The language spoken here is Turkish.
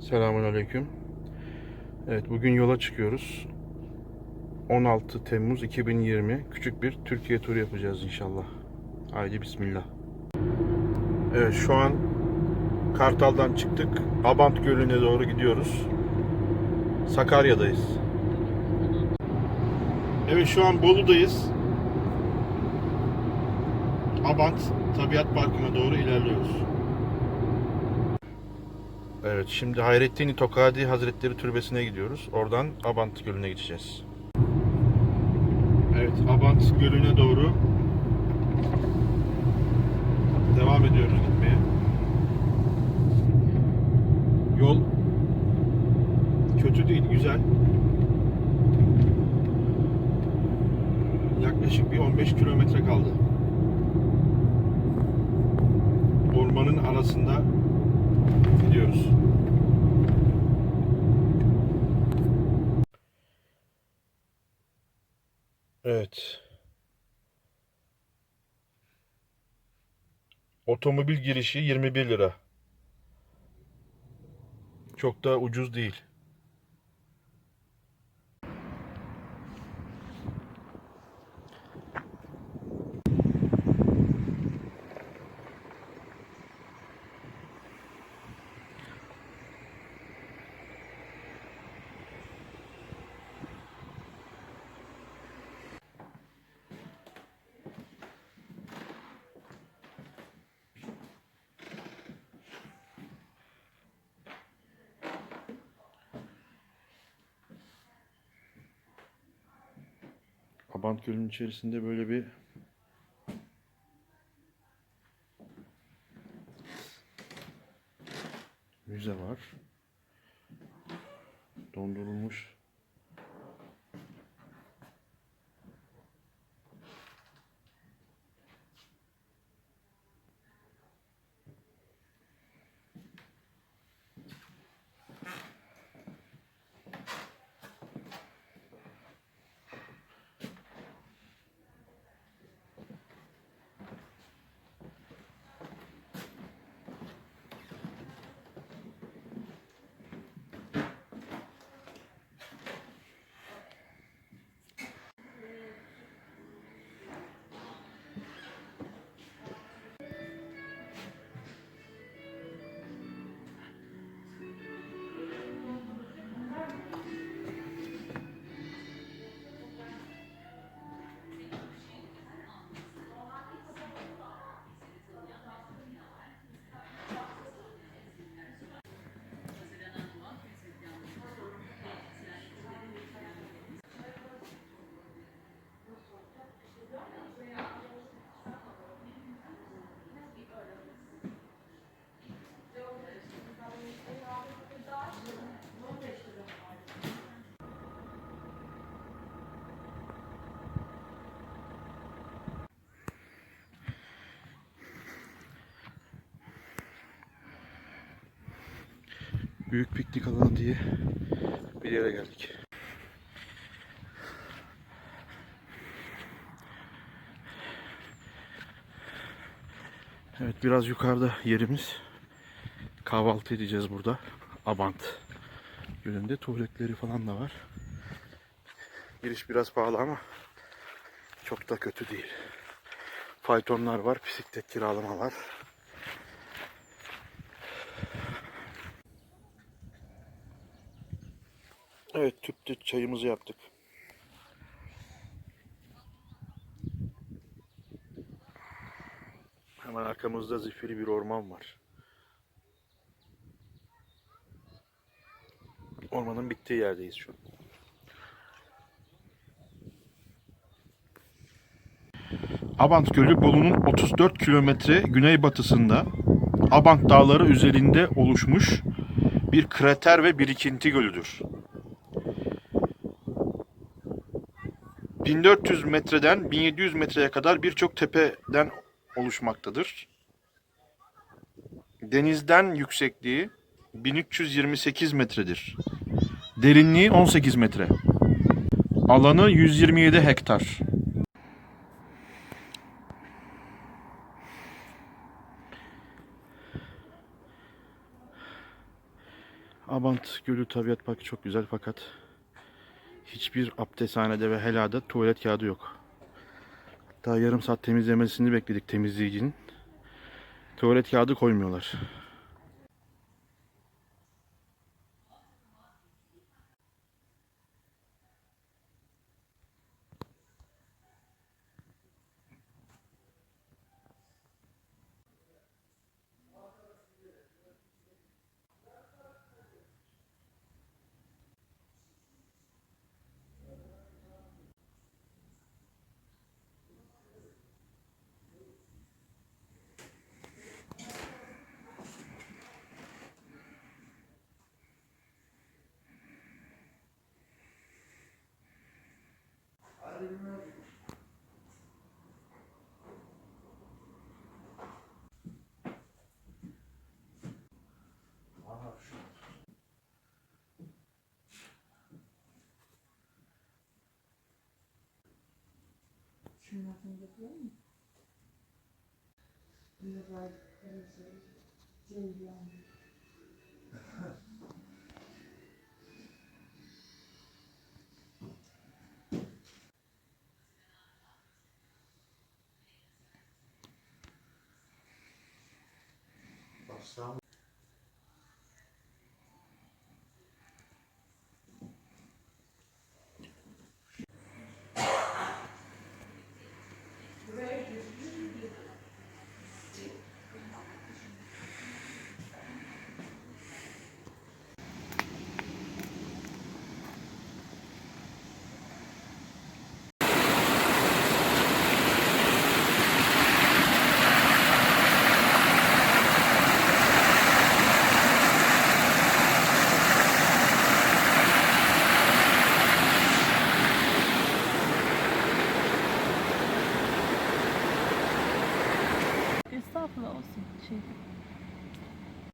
Selamun Aleyküm. Evet bugün yola çıkıyoruz. 16 Temmuz 2020 küçük bir Türkiye turu yapacağız inşallah. Haydi bismillah. Evet şu an Kartal'dan çıktık. Abant Gölü'ne doğru gidiyoruz. Sakarya'dayız. Evet şu an Bolu'dayız. Abant Tabiat Parkı'na doğru ilerliyoruz. Evet, şimdi Hayrettin Tokadi Hazretleri Türbesi'ne gidiyoruz. Oradan Abant Gölü'ne gideceğiz. Evet, Abant Gölü'ne doğru devam ediyoruz gitmeye. Yol kötü değil, güzel. Yaklaşık bir 15 kilometre kaldı. Ormanın arasında gidiyoruz. Evet. Otomobil girişi 21 lira. Çok da ucuz değil. Abant Gölü'nün içerisinde böyle bir müze var. Dondurulmuş büyük piknik alanı diye bir yere geldik. Evet biraz yukarıda yerimiz. Kahvaltı edeceğiz burada. Abant Gölü'nde tuvaletleri falan da var. Giriş biraz pahalı ama çok da kötü değil. Faytonlar var, bisiklet kiralama var. Evet tüpte çayımızı yaptık. Hemen arkamızda zifiri bir orman var. Ormanın bittiği yerdeyiz şu an. Abant Gölü Bolu'nun 34 kilometre güneybatısında Abant Dağları üzerinde oluşmuş bir krater ve birikinti gölüdür. 1400 metreden 1700 metreye kadar birçok tepeden oluşmaktadır. Denizden yüksekliği 1328 metredir. Derinliği 18 metre. Alanı 127 hektar. Abant Gölü Tabiat Parkı çok güzel fakat hiçbir abdesthanede ve helada tuvalet kağıdı yok. Hatta yarım saat temizlemesini bekledik temizleyicinin. Tuvalet kağıdı koymuyorlar. Чи нас не заплатили? Давай, деньги. Сам